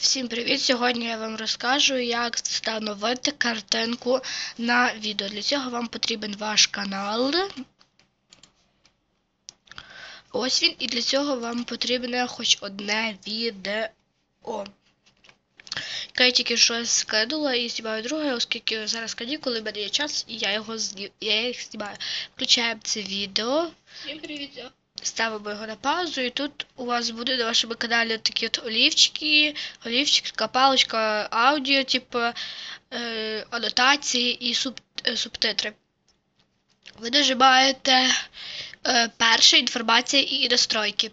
Всім привіт! Сьогодні я вам розкажу, як встановити картинку на відео. Для цього вам потрібен ваш канал. Ось він, і для цього вам потрібне хоч одне відео. Я тільки що скидала і знімаю друге, оскільки зараз канікули, мене є час, і я його я їх знімаю. Включаємо це відео. Всім привіт! Ставимо його на паузу, і тут у вас буде на вашому каналі такі от олівчики, олівчик, така паличка аудіо, типу е, анотації і суб, е, субтитри. Ви нажимаєте е, перша інформація і настройки.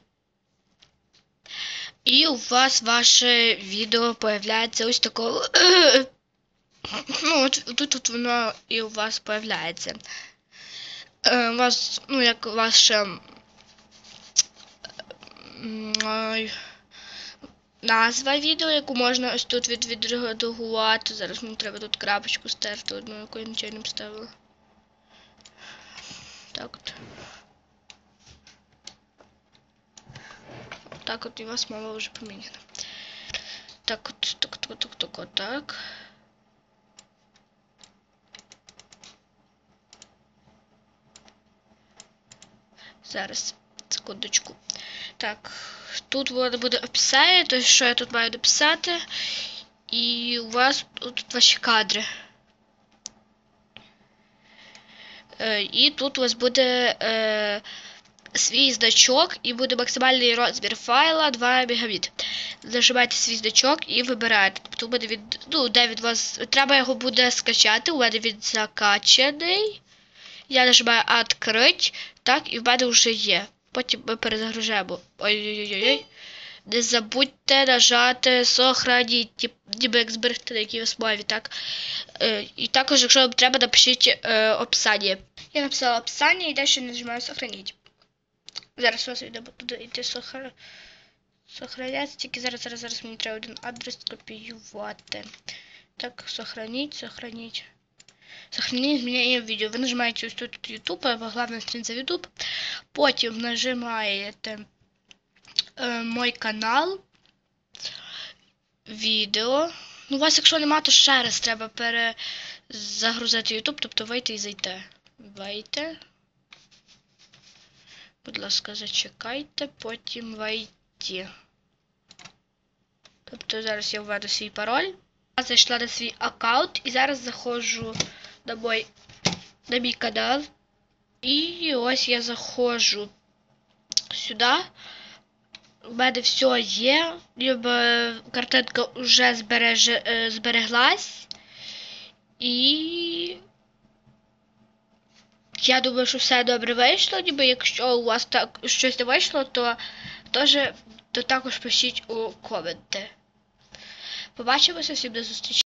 І у вас ваше відео появляється ось такого. ну, от тут, тут воно і у вас появляється. Е, у вас, ну, як ваше назва відео, яку можна ось тут від, відредагувати. Зараз мені треба тут крапочку стерти одну, яку я нічого не вставила. Так от. Так от у вас мова вже поміняна. Так от, так, так, так, так, так, так. Зараз, секундочку. Так, тут воно буде описання, то що я тут маю написати. І у вас тут ваші кадри. Е, і тут у вас буде е, свій значок і буде максимальний розмір файла 2 мегабіт. Нажимаєте свій значок і вибираєте. Тобто у мене ну, де від вас. Треба його буде скачати, у мене він закачаний. Я нажимаю «Открить», так, і в мене вже є. Потім ми перезагружаємо. Ой-ой-ой. Не забудьте нажати сохраніть, ніби як зберегти на якій основі, так. Е, і також, якщо вам треба, напишіть е, описання. Я написала описання і далі нажимаю сохраніть. Зараз у вас буде йти сохра... тільки зараз, зараз, зараз мені треба один адрес скопіювати. Так, сохраніть, сохраніть. Сохранить изменение в видео. Вы нажимаете ось тут YouTube, або главная страница YouTube. Потім нажимаєте е, мой канал, відео. Ну, у вас, якщо нема, то ще раз треба перезагрузити YouTube, тобто вийти і зайти. Вийти. Будь ласка, зачекайте, потім вийти. Тобто зараз я введу свій пароль. Я зайшла на свій аккаунт і зараз заходжу на на мій канал. І ось я заходжу сюди. У мене все є. Картинка вже збереже, е, збереглась. І я думаю, що все добре вийшло. Ніби якщо у вас так щось не вийшло, то, теж, то також пишіть у коменти. Побачимося всім до зустрічі.